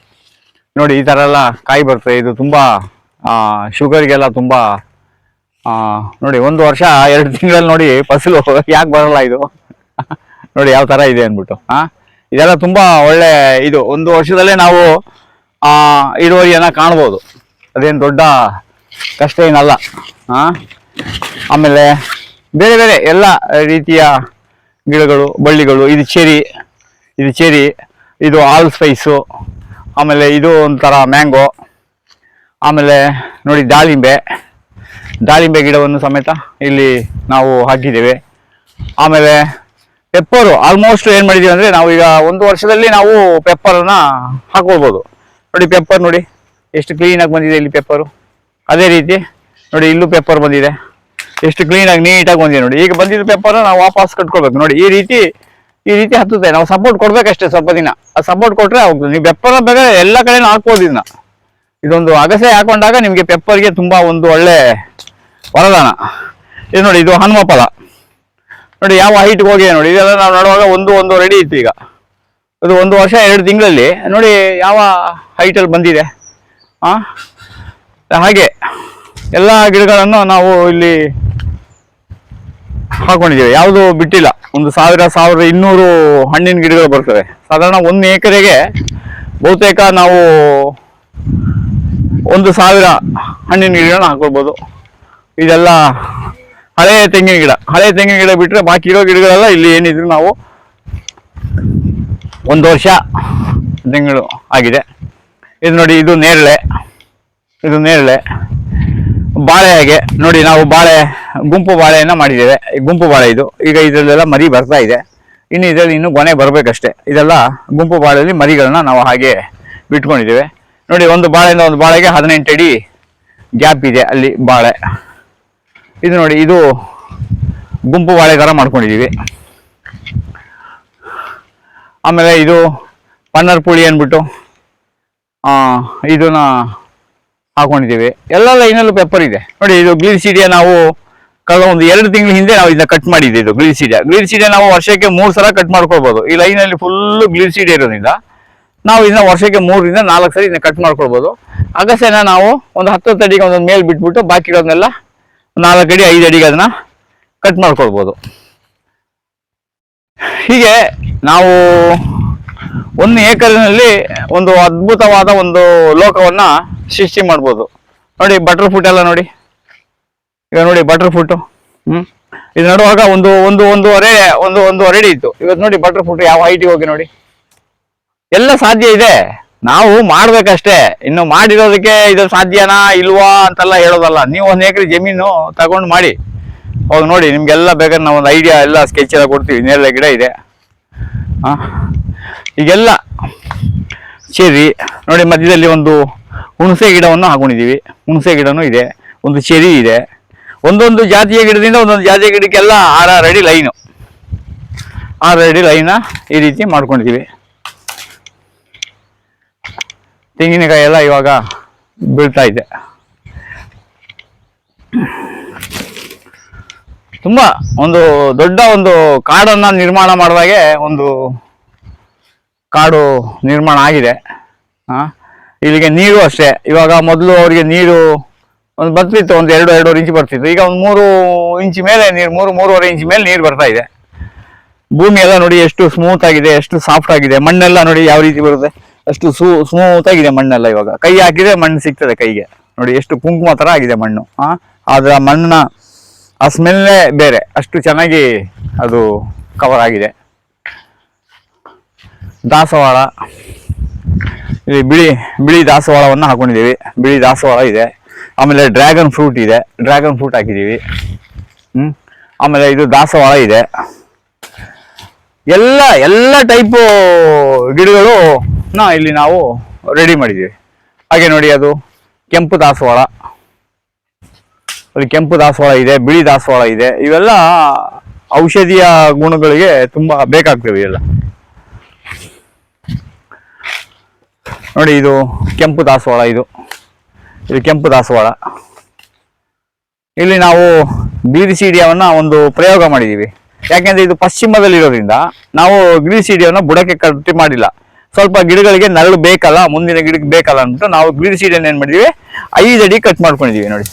S1: ನೋಡಿ, ಈ ಥರ ಎಲ್ಲ ಕಾಯಿ ಬರ್ತದೆ ಇದು ತುಂಬ ಶುಗರ್ಗೆಲ್ಲ ತುಂಬ ನೋಡಿ, ಒಂದು ವರ್ಷ, ಎರಡು ತಿಂಗಳಲ್ಲಿ ನೋಡಿ ಫಸಲು ಯಾಕೆ ಬರಲ್ಲ ಇದು? ನೋಡಿ, ಯಾವ ಥರ ಇದೆ ಅಂದ್ಬಿಟ್ಟು ಹಾಂ ಇದೆಲ್ಲ ತುಂಬ ಒಳ್ಳೆ ಇದು. ಒಂದು ವರ್ಷದಲ್ಲೇ ನಾವು ಇಳುವರಿಯನ್ನು ಕಾಣ್ಬೋದು. ಅದೇನು ದೊಡ್ಡ ಕಷ್ಟ ಏನಲ್ಲ ಹಾಂ ಆಮೇಲೆ ಬೇರೆ ಬೇರೆ ಎಲ್ಲ ರೀತಿಯ ಗಿಡಗಳು, ಬಳ್ಳಿಗಳು, ಇದು ಚೆರಿ ಇದು ಚೆರಿ, ಇದು ಆಲ್ ಸ್ಪೈಸು, ಆಮೇಲೆ ಇದು ಒಂಥರ ಮ್ಯಾಂಗೋ, ಆಮೇಲೆ ನೋಡಿ ದಾಳಿಂಬೆ ದಾಳಿಂಬೆ ಗಿಡವನ್ನು ಸಮೇತ ಇಲ್ಲಿ ನಾವು ಹಾಕಿದ್ದೇವೆ. ಆಮೇಲೆ ಪೆಪ್ಪರು ಆಲ್ಮೋಸ್ಟ್ ಏನು ಮಾಡಿದ್ದೀವಿ ಅಂದರೆ ನಾವು ಈಗ ಒಂದು ವರ್ಷದಲ್ಲಿ ನಾವು ಪೆಪ್ಪರನ್ನು ಹಾಕೊಳ್ಬೋದು. ನೋಡಿ ಪೆಪ್ಪರ್ ನೋಡಿ, ಎಷ್ಟು ಕ್ಲೀನಾಗಿ ಬಂದಿದೆ ಇಲ್ಲಿ ಪೆಪ್ಪರು. ಅದೇ ರೀತಿ ನೋಡಿ ಇಲ್ಲೂ ಪೆಪ್ಪರ್ ಬಂದಿದೆ. ಎಷ್ಟು ಕ್ಲೀನಾಗಿ ನೀಟಾಗಿ ಬಂದಿದೆ ನೋಡಿ. ಈಗ ಬಂದಿದ್ದ ಪೆಪ್ಪರ್ ನಾವು ವಾಪಸ್ ಕಟ್ಕೊಳ್ಬೇಕು ನೋಡಿ, ಈ ರೀತಿ ಈ ರೀತಿ ಹತ್ತುತ್ತೆ. ನಾವು ಸಪೋರ್ಟ್ ಕೊಡ್ಬೇಕಷ್ಟೇ ಸ್ವಲ್ಪ ದಿನ. ಆ ಸಪೋರ್ಟ್ ಕೊಟ್ಟರೆ ಹೋಗ್ತದೆ ನೀವು ಪೆಪ್ಪರ್ ಬೇಕಾದ್ರೆ ಎಲ್ಲ ಕಡೆನೂ ಹಾಕ್ಬೋದು ಇದನ್ನ. ಇದೊಂದು ಅಗಸೆ ಹಾಕೊಂಡಾಗ ನಿಮಗೆ ಪೆಪ್ಪರ್ಗೆ ತುಂಬಾ ಒಂದು ಒಳ್ಳೆ ವರದಾನ. ಇದು ನೋಡಿ, ಇದು ಹನುಮ ಫಲ. ನೋಡಿ, ಯಾವ ಹೈಟ್ಗೆ ಹೋಗಿದೆ ನೋಡಿ. ಇದೆಲ್ಲ ನಾವು ನೋಡುವಾಗ ಒಂದು ಒಂದು ರೆಡಿ ಇತ್ತು ಈಗ. ಅದು ಒಂದು ವರ್ಷ, ಎರಡು ತಿಂಗಳಲ್ಲಿ. ನೋಡಿ, ಯಾವ ಹೈಟಲ್ಲಿ ಬಂದಿದೆ? ಹಾಂ ಹಾಗೆ. ಎಲ್ಲ ಗಿಡಗಳನ್ನು ನಾವು ಇಲ್ಲಿ ಹಾಕೊಂಡಿದ್ದೀವಿ. ಯಾವುದು ಬಿಟ್ಟಿಲ್ಲ. ಒಂದು ಸಾವಿರ, ಸಾವಿರದ ಇನ್ನೂರು ಹಣ್ಣಿನ ಗಿಡಗಳು ಬರ್ತವೆ. ಸಾಧಾರಣ ಒಂದು ಎಕರೆಗೆ ಬಹುತೇಕ ನಾವು ಒಂದು ಸಾವಿರ ಹಣ್ಣಿನ ಗಿಡಗಳನ್ನ ಹಾಕೊಳ್ಬೋದು. ಇದೆಲ್ಲ ಹಳೆಯ ತೆಂಗಿನ ಗಿಡ. ಹಳೆ ತೆಂಗಿನ ಗಿಡ ಬಿಟ್ಟರೆ ಬಾಕಿ ಇರೋ ಗಿಡಗಳೆಲ್ಲ ಇಲ್ಲಿ ಏನಿದ್ರು ನಾವು ಒಂದು ವರ್ಷ ತಿಂಗಳು ಆಗಿದೆ. ಇದು ನೋಡಿ, ಇದು ನೇರಳೆ. ಇದು ನೇರಳೆ. ಬಾಳೆ ಹಾಗೆ ನೋಡಿ ನಾವು ಬಾಳೆ, ಗುಂಪು ಬಾಳೆಯನ್ನು ಮಾಡಿದ್ದೇವೆ. ಗುಂಪು ಬಾಳೆ ಇದು. ಈಗ ಇದರಲ್ಲೆಲ್ಲ ಮರಿ ಬರ್ತಾ ಇದೆ. ಇನ್ನು ಇದರಲ್ಲಿ ಇನ್ನು ಗೊನೆ ಬರಬೇಕಷ್ಟೇ. ಇದೆಲ್ಲ ಗುಂಪು ಬಾಳೆಯಲ್ಲಿ ಮರಿಗಳನ್ನ ನಾವು ಹಾಗೆ ಬಿಟ್ಕೊಂಡಿದ್ದೇವೆ. ನೋಡಿ, ಒಂದು ಬಾಳೆಯಿಂದ ಒಂದು ಬಾಳೆಗೆ ಹದಿನೆಂಟು ಅಡಿ ಗ್ಯಾಪ್ ಇದೆ ಅಲ್ಲಿ ಬಾಳೆ. ಇದು ನೋಡಿ, ಇದು ಗುಂಪು ಬಾಳೆ ಥರ ಮಾಡ್ಕೊಂಡಿದ್ದೀವಿ. ಆಮೇಲೆ ಇದು ಪನ್ನರ್ ಪುಳಿ ಅಂದ್ಬಿಟ್ಟು ಇದನ್ನ ಹಾಕೊಂಡಿದ್ದೀವಿ. ಎಲ್ಲ ಲೈನಲ್ಲೂ ಪೇಪರ್ ಇದೆ. ನೋಡಿ, ಇದು ಗ್ಲೀಸಿಡಿಯ ನಾವು ಕಳೆದ ಒಂದು ಎರಡು ತಿಂಗಳ ಹಿಂದೆ ನಾವು ಇದನ್ನ ಕಟ್ ಮಾಡಿದ್ದೆ, ಇದು ಗ್ಲೀಸಿಡಿಯ ಗ್ಲೀಸಿಡಿಯ ನಾವು ವರ್ಷಕ್ಕೆ ಮೂರು ಸಲ ಕಟ್ ಮಾಡ್ಕೊಳ್ಬೋದು. ಈ ಲೈನಲ್ಲಿ ಫುಲ್ಲು ಗ್ಲೀಸಿಡಿಯ ಇರೋದ್ರಿಂದ ನಾವು ಇದನ್ನ ವರ್ಷಕ್ಕೆ ಮೂರರಿಂದ ನಾಲ್ಕು ಸರಿ ಇದನ್ನ ಕಟ್ ಮಾಡ್ಕೊಳ್ಬೋದು. ಅಗಸೆನ ನಾವು ಒಂದು ಹತ್ತು ಅಡಿಗೆ ಒಂದೊಂದು ಮೇಲೆ ಬಿಟ್ಬಿಟ್ಟು ಬಾಕಿ ಇರೋದನ್ನೆಲ್ಲ ನಾಲ್ಕು ಅಡಿ, ಐದು ಅಡಿಗೆ ಅದನ್ನ ಕಟ್ ಮಾಡ್ಕೊಳ್ಬೋದು. ಹೀಗೆ ನಾವು ಒಂದು ಏಕರಿನಲ್ಲಿ ಒಂದು ಅದ್ಭುತವಾದ ಒಂದು ಲೋಕವನ್ನ ಸೃಷ್ಟಿ ಮಾಡ್ಬೋದು. ನೋಡಿ ಬಟರ್ ಫುಟ್ ಎಲ್ಲ ನೋಡಿ. ಈಗ ನೋಡಿ ಬಟರ್ ಫುಟ್ಟು ಹ್ಮ್. ಇದು ನೋಡುವಾಗ ಒಂದು ಒಂದು ಒಂದೂವರೆ ಒಂದು ಒಂದೂವರೆ ಅಡಿ ಇತ್ತು. ಇವತ್ತು ನೋಡಿ ಬಟರ್ ಫುಟ್ ಯಾವ ಹೈಟಿಗೆ ಹೋಗಿ ನೋಡಿ. ಎಲ್ಲ ಸಾಧ್ಯ ಇದೆ. ನಾವು ಮಾಡ್ಬೇಕಷ್ಟೇ. ಇನ್ನು ಮಾಡಿರೋದಕ್ಕೆ ಇದು ಸಾಧ್ಯನಾ, ಇಲ್ವಾ ಅಂತೆಲ್ಲ ಹೇಳೋದಲ್ಲ. ನೀವು ಒಂದು ಎಕರೆ ಜಮೀನು ತಗೊಂಡು ಮಾಡಿ. ಅವಾಗ ನೋಡಿ, ನಿಮ್ಗೆಲ್ಲ ಬೇಕಾದ್ರೆ ನಾವು ಒಂದು ಐಡಿಯಾ ಎಲ್ಲ ಸ್ಕೆಚ್ ಎಲ್ಲ ಕೊಡ್ತೀವಿ. ನೇರಳೆ ಗಿಡ ಇದೆ. ಈಗೆಲ್ಲ. ಸರಿ. ನೋಡಿ, ಮಧ್ಯದಲ್ಲಿ ಒಂದು ಹುಣಸೆ ಗಿಡವನ್ನು ಹಾಕೊಂಡಿದ್ದೀವಿ. ಹುಣಸೆ ಗಿಡನೂ ಇದೆ ಒಂದು ಚೆರಿ ಇದೆ. ಒಂದೊಂದು ಜಾತಿಯ ಗಿಡದಿಂದ ಒಂದೊಂದು ಜಾತಿಯ ಗಿಡಕ್ಕೆಲ್ಲ ಆರಾರು ಅಡಿ ಲೈನು. ಆರು ಅಡಿ ಲೈನ ಈ ರೀತಿ ಮಾಡ್ಕೊಂಡಿದ್ದೀವಿ. ತೆಂಗಿನಕಾಯಿ ಎಲ್ಲ ಇವಾಗ ಬೀಳ್ತಾ ಇದೆ. ತುಂಬ ಒಂದು ದೊಡ್ಡ ಒಂದು ಕಾಡನ್ನು ನಿರ್ಮಾಣ ಮಾಡಿದಾಗೆ ಒಂದು ಕಾಡು ನಿರ್ಮಾಣ ಆಗಿದೆ. ಆ, ಇಲ್ಲಿಗೆ ನೀರು ಅಷ್ಟೇ. ಇವಾಗ ಮೊದಲು ಅವರಿಗೆ ನೀರು ಒಂದು ಬರ್ತಿತ್ತು, ಒಂದು ಎರಡು, ಎರಡೂವರೆ ಇಂಚ್ ಬರ್ತಿತ್ತು. ಈಗ ಒಂದು ಮೂರು ಇಂಚ್ ಮೇಲೆ ನೀರು, ಮೂರು, ಮೂರುವರೆ ಇಂಚ್ ಮೇಲೆ ನೀರು ಬರ್ತಾ ಇದೆ. ಭೂಮಿ ಎಲ್ಲ ನೋಡಿ ಎಷ್ಟು ಸ್ಮೂತ್ ಆಗಿದೆ, ಎಷ್ಟು ಸಾಫ್ಟ್ ಆಗಿದೆ. ಮಣ್ಣೆಲ್ಲ ನೋಡಿ ಯಾವ ರೀತಿ ಬರುತ್ತೆ. ಅಷ್ಟು ಸೂ ಸ್ಮೂತ್ ಆಗಿದೆ ಮಣ್ಣೆಲ್ಲ ಇವಾಗ. ಕೈ ಹಾಕಿದ್ರೆ ಮಣ್ಣು ಸಿಗ್ತದೆ ಕೈಗೆ. ನೋಡಿ ಎಷ್ಟು ಕುಂಕುಮ ಥರ ಆಗಿದೆ ಮಣ್ಣು, ಆ? ಆದ್ರೆ ಆ ಮಣ್ಣಿನ ಆ ಸ್ಮೆಲ್ಲೇ ಬೇರೆ. ಅಷ್ಟು ಚೆನ್ನಾಗಿ ಅದು ಕವರ್ ಆಗಿದೆ. ದಾಸವಾಳ. ಇಲ್ಲಿ ಬಿಳಿ ಬಿಳಿ ದಾಸವಾಳವನ್ನು ಹಾಕೊಂಡಿದ್ದೀವಿ. ಬಿಳಿ ದಾಸವಾಳ ಇದೆ. ಆಮೇಲೆ ಡ್ರ್ಯಾಗನ್ ಫ್ರೂಟ್ ಇದೆ. ಡ್ರ್ಯಾಗನ್ ಫ್ರೂಟ್ ಹಾಕಿದ್ದೀವಿ. ಹ್ಮ್? ಆಮೇಲೆ ಇದು ದಾಸವಾಳ ಇದೆ. ಎಲ್ಲ ಎಲ್ಲ ಟೈಪು ಗಿಡಗಳು ನಾ ಇಲ್ಲಿ ನಾವು ರೆಡಿ ಮಾಡಿದ್ದೀವಿ. ಹಾಗೆ ನೋಡಿ ಅದು. ಕೆಂಪು ದಾಸವಾಳ. ಅಲ್ಲಿ ಕೆಂಪು ದಾಸವಾಳ ಇದೆ, ಬಿಳಿ ದಾಸವಾಳ ಇದೆ. ಇವೆಲ್ಲ ಔಷಧೀಯ ಗುಣಗಳಿಗೆ ತುಂಬಾ ಬೇಕಾಗ್ತವೆ ಇವೆಲ್ಲ. ನೋಡಿ ಇದು ಕೆಂಪು ದಾಸವಾಳ ಇದು. ಇದು ಕೆಂಪು ದಾಸವಾಳ. ಇಲ್ಲಿ ನಾವು ಬೀದಿಸೀಡಿಯವನ್ನು ಒಂದು ಪ್ರಯೋಗ ಮಾಡಿದ್ದೀವಿ ಯಾಕೆಂದರೆ ಇದು ಪಶ್ಚಿಮದಲ್ಲಿ ಇರೋದ್ರಿಂದ ನಾವು ಗ್ಲಿರಿಸೀಡಿಯವನ್ನ ಬುಡಕ್ಕೆ ಕಟ್ಟಿ ಮಾಡಿಲ್ಲ. ಸ್ವಲ್ಪ ಗಿಡಗಳಿಗೆ ನರಳು ಬೇಕಲ್ಲ, ಮುಂದಿನ ಗಿಡಕ್ಕೆ ಬೇಕಲ್ಲ ಅಂದ್ಬಿಟ್ಟು ನಾವು ಗ್ರೀಸಿಡಿಯನ್ನು ಏನು ಮಾಡಿದೀವಿ? ಐದು ಅಡಿ ಕಟ್ ಮಾಡ್ಕೊಂಡಿದೀವಿ ನೋಡಿ.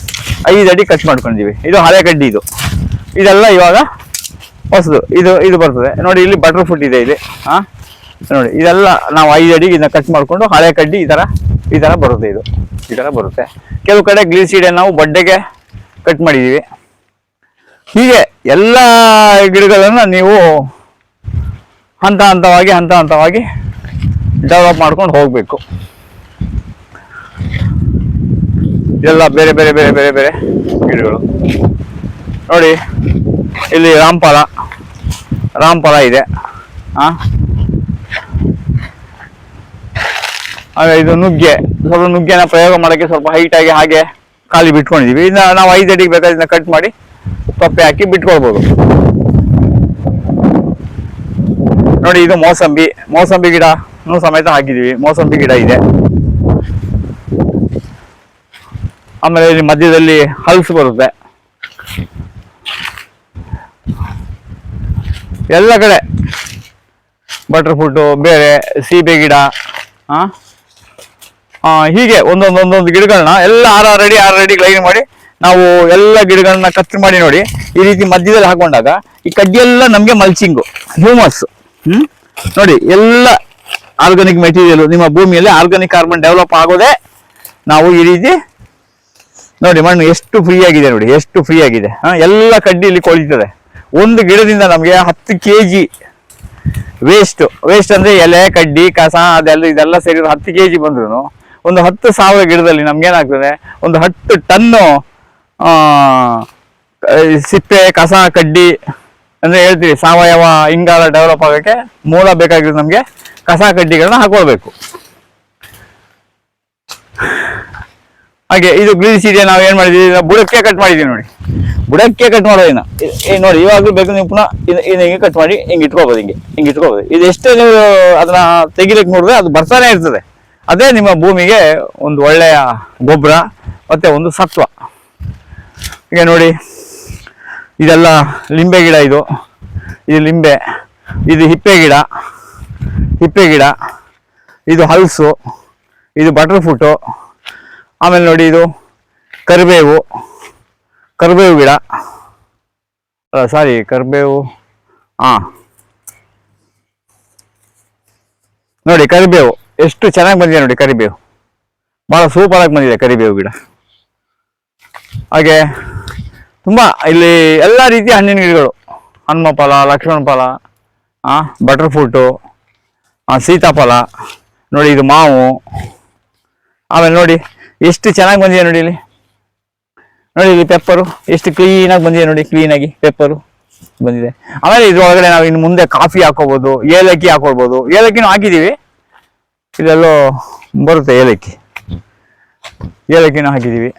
S1: ಐದು ಅಡಿ ಕಟ್ ಮಾಡ್ಕೊಂಡಿದೀವಿ. ಇದು ಹಳೆ ಕಡ್ಡಿ ಇದು. ಇದೆಲ್ಲ ಇವಾಗ ಹೊಸದು. ಇದು ಇದು ಬರ್ತದೆ. ನೋಡಿ ಇಲ್ಲಿ ಬಟರ್ ಫುಟ್ ಇದೆ ಇಲ್ಲಿ. ಹಾ ನೋಡಿ, ಇದೆಲ್ಲ ನಾವು ಐದು ಅಡಿಗೆ ಇದನ್ನ ಕಟ್ ಮಾಡ್ಕೊಂಡು ಹಳೆ ಕಡ್ಡಿ ಈ ತರ ಈ ತರ ಬರುತ್ತೆ ಇದು. ಈ ತರ ಬರುತ್ತೆ. ಕೆಲವು ಕಡೆ ಗ್ಲಿಸಿಡೆ ನಾವು ಬಡ್ಡೆಗೆ ಕಟ್ ಮಾಡಿದೀವಿ. ಹೀಗೆ ಎಲ್ಲ ಗಿಡಗಳನ್ನು ನೀವು ಹಂತ ಹಂತವಾಗಿ ಹಂತ ಹಂತವಾಗಿ ಡೆವಲಪ್ ಮಾಡ್ಕೊಂಡು ಹೋಗಬೇಕು. ಇದೆಲ್ಲ ಬೇರೆ ಬೇರೆ ಬೇರೆ ಬೇರೆ ಬೇರೆ ಗಿಡಗಳು. ನೋಡಿ, ಇಲ್ಲಿ ರಾಮ್ಫಲ ರಾಮ್ಫಲ ಇದೆ. ಆ ಹಾಗೆ ಇದು ನುಗ್ಗೆ, ಸ್ವಲ್ಪ ನುಗ್ಗೆನ ಪ್ರಯೋಗ ಮಾಡೋಕ್ಕೆ ಸ್ವಲ್ಪ ಹೈಟ್ ಆಗಿ ಹಾಗೆ ಖಾಲಿ ಬಿಟ್ಕೊಂಡಿದೀವಿ ಇನ್ನು ನಾವು ಐದು ಅಡಿಗೆ ಬೇಕಾದ್ರೆ ಇದನ್ನ ಕಟ್ ಮಾಡಿ ತೊಪ್ಪೆ ಹಾಕಿ ಬಿಟ್ಕೊಳ್ಬೋದು. ನೋಡಿ, ಇದು ಮೋಸಂಬಿ. ಮೋಸಂಬಿ ಗಿಡ ಸಮೇತ ಹಾಕಿದ್ದೀವಿ. ಮೋಸಂಬಿ ಗಿಡ ಇದೆ. ಆಮೇಲೆ ಇಲ್ಲಿ ಮಧ್ಯದಲ್ಲಿ ಹಲ್ಸ್ ಬರುತ್ತೆ. ಎಲ್ಲ ಕಡೆ. ಬಟರ್ ಬೇರೆ, ಸೀಬೆ ಗಿಡ ಹಾಂ ಹೀಗೆ ಒಂದೊಂದೊಂದೊಂದು ಒಂದೊಂದು ಗಿಡಗಳನ್ನ ಎಲ್ಲ ಆರು ಆರು ಅಡಿ ಆರು ಅಡಿ ಲೈನ್ ಮಾಡಿ ನಾವು ಎಲ್ಲ ಗಿಡಗಳನ್ನ ಕತ್ತರಿ ಮಾಡಿ ನೋಡಿ ಈ ರೀತಿ ಮಧ್ಯದಲ್ಲಿ ಹಾಕೊಂಡಾಗ ಈ ಕಡ್ಡಿ ಎಲ್ಲ ನಮಗೆ ಮಲ್ಚಿಂಗು ಹ್ಯೂಮಸ್ ಹ್ಮ್? ನೋಡಿ, ಎಲ್ಲ ಆರ್ಗಾನಿಕ್ ಮೆಟೀರಿಯಲ್ ನಿಮ್ಮ ಭೂಮಿಯಲ್ಲಿ ಆರ್ಗಾನಿಕ್ ಕಾರ್ಬನ್ ಡೆವಲಪ್ ಆಗೋದೇ ನಾವು ಈ ರೀತಿ ನೋಡಿ ಮಣ್ಣು ಎಷ್ಟು ಫ್ರೀ ಆಗಿದೆ ನೋಡಿ, ಎಷ್ಟು ಫ್ರೀ ಆಗಿದೆ. ಎಲ್ಲ ಕಡ್ಡಿ ಇಲ್ಲಿ ಕೊಳಿತದೆ ಒಂದು ಗಿಡದಿಂದ ನಮಗೆ ಹತ್ತು ಕೆ ಜಿ ವೇಸ್ಟ್ ವೇಸ್ಟ್ ಅಂದ್ರೆ ಎಲೆ, ಕಡ್ಡಿ, ಕಸ, ಅದೆಲ್ಲ ಇದೆಲ್ಲ ಸೇರಿದ್ರೆ ಹತ್ತು ಕೆ ಜಿ ಬಂದ್ರು ಒಂದು ಹತ್ತು ಸಾವಿರ ಗಿಡದಲ್ಲಿ ನಮ್ಗೇನಾಗ್ತದೆ, ಒಂದು ಹತ್ತು ಟನ್ನು ಸಿಪ್ಪೆ, ಕಸ, ಕಡ್ಡಿ, ಅಂದ್ರೆ ಹೇಳ್ತೀವಿ, ಸಾವಯವ, ಇಂಗಾಲ ಡೆವಲಪ್ ಆಗೋಕ್ಕೆ ಮೂಲ ಬೇಕಾಗಿರೋದು ನಮಗೆ ಕಸ, ಕಡ್ಡಿಗಳನ್ನ ಹಾಕೊಳ್ಬೇಕು. ಹಾಗೆ ಇದು ಗ್ರೀನ್ ಸೀಡಿಯ ನಾವು ಏನು ಮಾಡಿದೀವಿ? ಬುಡಕ್ಕೆ ಕಟ್ ಮಾಡಿದ್ದೀವಿ ನೋಡಿ. ಬುಡಕ್ಕೆ ಕಟ್ ಮಾಡೋದಿನ ನೋಡಿ, ಇವಾಗಲೂ ಬೇಕು ನೀವು ಪುನಃ ಇದು ಹಿಂಗೆ ಕಟ್ ಮಾಡಿ ಹಿಂಗೆ ಇಟ್ಕೋಬೋದು ಹಿಂಗೆ ಹಿಂಗೆ ಇಟ್ಕೋಬೋದು. ಇದು ಎಷ್ಟೇ ನೀವು ಅದನ್ನ ತೆಗಿಲಿಕ್ಕೆ ನೋಡಿದ್ರೆ ಅದು ಬರ್ತಾನೆ ಇರ್ತದೆ. ಅದೇ ನಿಮ್ಮ ಭೂಮಿಗೆ ಒಂದು ಒಳ್ಳೆಯ ಗೊಬ್ಬರ, ಮತ್ತೆ ಒಂದು ಸತ್ವ. ಈಗ ನೋಡಿ, ಇದೆಲ್ಲ ಲಿಂಬೆ ಗಿಡ ಇದು. ಇದು ಲಿಂಬೆ, ಇದು ಹಿಪ್ಪೆ ಗಿಡ ಹಿಪ್ಪೆ ಗಿಡ, ಇದು ಹಲ್ಸು, ಇದು ಬಟರ್ ಫ್ರೂಟು ಆಮೇಲೆ ನೋಡಿ ಇದು ಕರಿಬೇವು ಕರಿಬೇವು ಗಿಡ. ಸಾರಿ ಕರಿಬೇವು ಹಾಂ ನೋಡಿ, ಕರಿಬೇವು. ಎಷ್ಟು ಚೆನ್ನಾಗಿ ಬಂದಿದೆ ನೋಡಿ ಕರಿಬೇವು. ಬಹಳ ಸೂಪರ್ ಆಗಿ ಬಂದಿದೆ ಕರಿಬೇವು ಗಿಡ. ಹಾಗೆ ತುಂಬ ಇಲ್ಲಿ ಎಲ್ಲ ರೀತಿಯ ಹಣ್ಣಿನ ಗಿಡಗಳು. ಹನುಮ ಫಲ ಲಕ್ಷ್ಮಣ ಫಲ ಬಟರ್ ಫ್ರೂಟು ಸೀತಾಫಲ, ನೋಡಿ ಇದು ಮಾವು. ಆಮೇಲೆ ನೋಡಿ ಎಷ್ಟು ಚೆನ್ನಾಗಿ ಬಂದಿದೆ ನೋಡಿ ಇಲ್ಲಿ. ನೋಡಿ ಇಲ್ಲಿ ಪೆಪ್ಪರು ಎಷ್ಟು ಕ್ಲೀನಾಗಿ ಬಂದಿದೆ ನೋಡಿ ಕ್ಲೀನಾಗಿ ಪೆಪ್ಪರು ಬಂದಿದೆ. ಆಮೇಲೆ ಇದ್ರೊಳಗಡೆ ನಾವು ಇನ್ನು ಮುಂದೆ ಕಾಫಿ ಹಾಕೋಬೋದು, ಏಲಕ್ಕಿ ಹಾಕೊಳ್ಬೋದು. ಏಲಕ್ಕಿನೂ ಹಾಕಿದೀವಿ ಇದೆಲ್ಲೋ ಬರುತ್ತೆ ಏಲಕ್ಕಿ. ಏಲಕ್ಕಿನೂ ಹಾಕಿದ್ದೀವಿ.